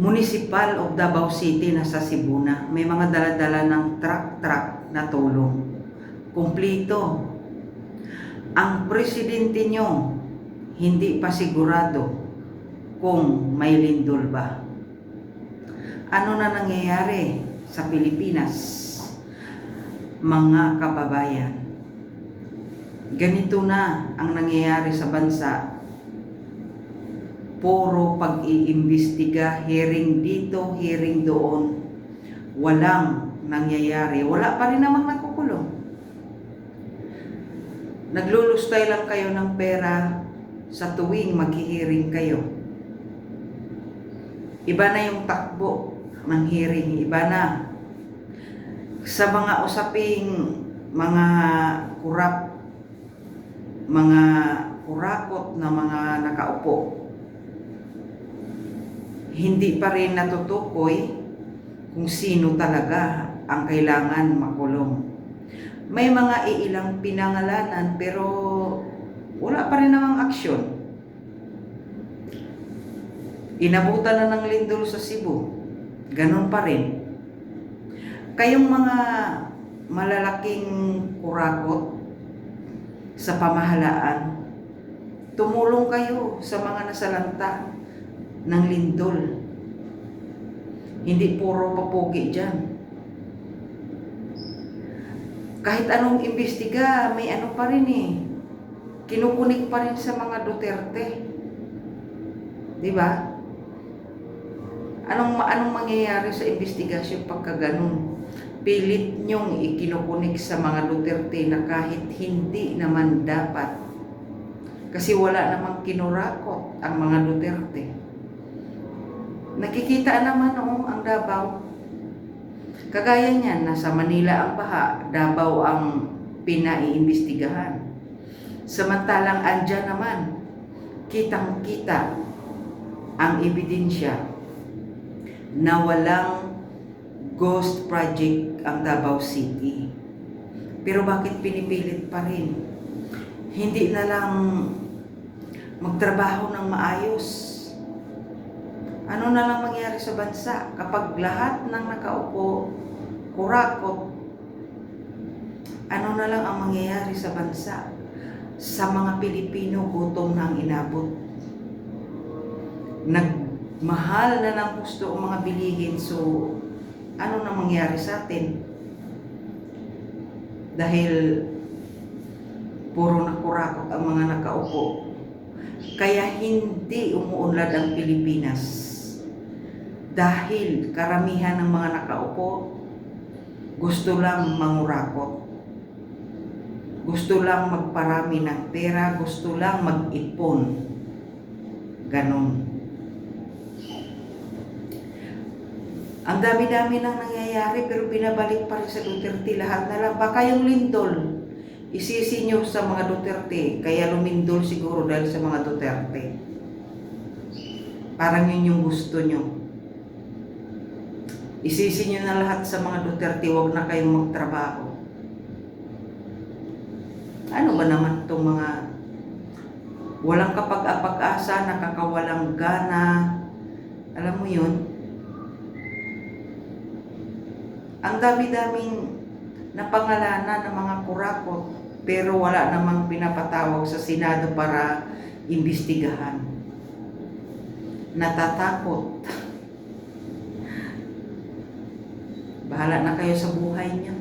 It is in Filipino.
Municipal of Davao City na sa Cebu na. May mga daladala ng truck-truck na tulong. Kumplito. Ang presidente nyo, hindi pa sigurado kung may lindol ba. Ano na nangyayari sa Pilipinas, mga kababayan? Ganito na ang nangyayari sa bansa puro pag-iimbestiga, hearing dito, hearing doon, walang nangyayari. Wala pa rin namang nakukulong. Naglulustay lang kayo ng pera sa tuwing maghihiring kayo. Iba na yung takbo ng hearing, iba na. Sa mga usaping mga kurap, mga kurakot na mga nakaupo, hindi pa rin natutukoy kung sino talaga ang kailangan makulong. May mga iilang pinangalanan pero wala pa rin namang aksyon. Inabutan na ng lindol sa Cebu. Ganon pa rin. Kayong mga malalaking kurakot sa pamahalaan, tumulong kayo sa mga nasalanta ng lindol. Hindi puro papugi dyan. Kahit anong imbestiga, may ano pa rin eh. Kinukunik pa rin sa mga Duterte. Di ba? Anong, anong mangyayari sa investigasyon pagka ganun? Pilit nyong ikinukunik sa mga Duterte na kahit hindi naman dapat. Kasi wala namang kinurakot ang mga Duterte. Nakikita naman noong ang Davao. Kagaya niyan, nasa Manila ang baha, Davao ang pinaiimbestigahan. Samantalang andyan naman, kitang-kita ang ebidensya na walang ghost project ang Davao City. Pero bakit pinipilit pa rin? Hindi na lang magtrabaho ng maayos. Ano na lang mangyari sa bansa kapag lahat ng nakaupo, kurakot, ano na lang ang mangyayari sa bansa? Sa mga Pilipino, gutom na ang inabot. Nagmahal na ng gusto ang mga bilihin, so ano na mangyari sa atin? Dahil puro nakurakot ang mga nakaupo. Kaya hindi umuunlad ang Pilipinas. Dahil karamihan ng mga nakaupo gusto lang mangurakot. Gusto lang magparami ng pera, gusto lang mag-ipon. Ganon. Ang dami-dami nang nangyayari pero binabalik pa rin sa Duterte lahat na lang. Baka yung lindol, isisi nyo sa mga Duterte, kaya lumindol siguro dahil sa mga Duterte. Parang yun yung gusto nyo. Isisi nyo na lahat sa mga Duterte, wag na kayong magtrabaho. Ano ba naman itong mga walang kapag-apag-asa, nakakawalang gana, alam mo yun? Ang dami-daming napangalanan ng mga kurakot, pero wala namang pinapatawag sa Senado para imbestigahan. Natatakot. Bahala na kayo sa buhay niyo.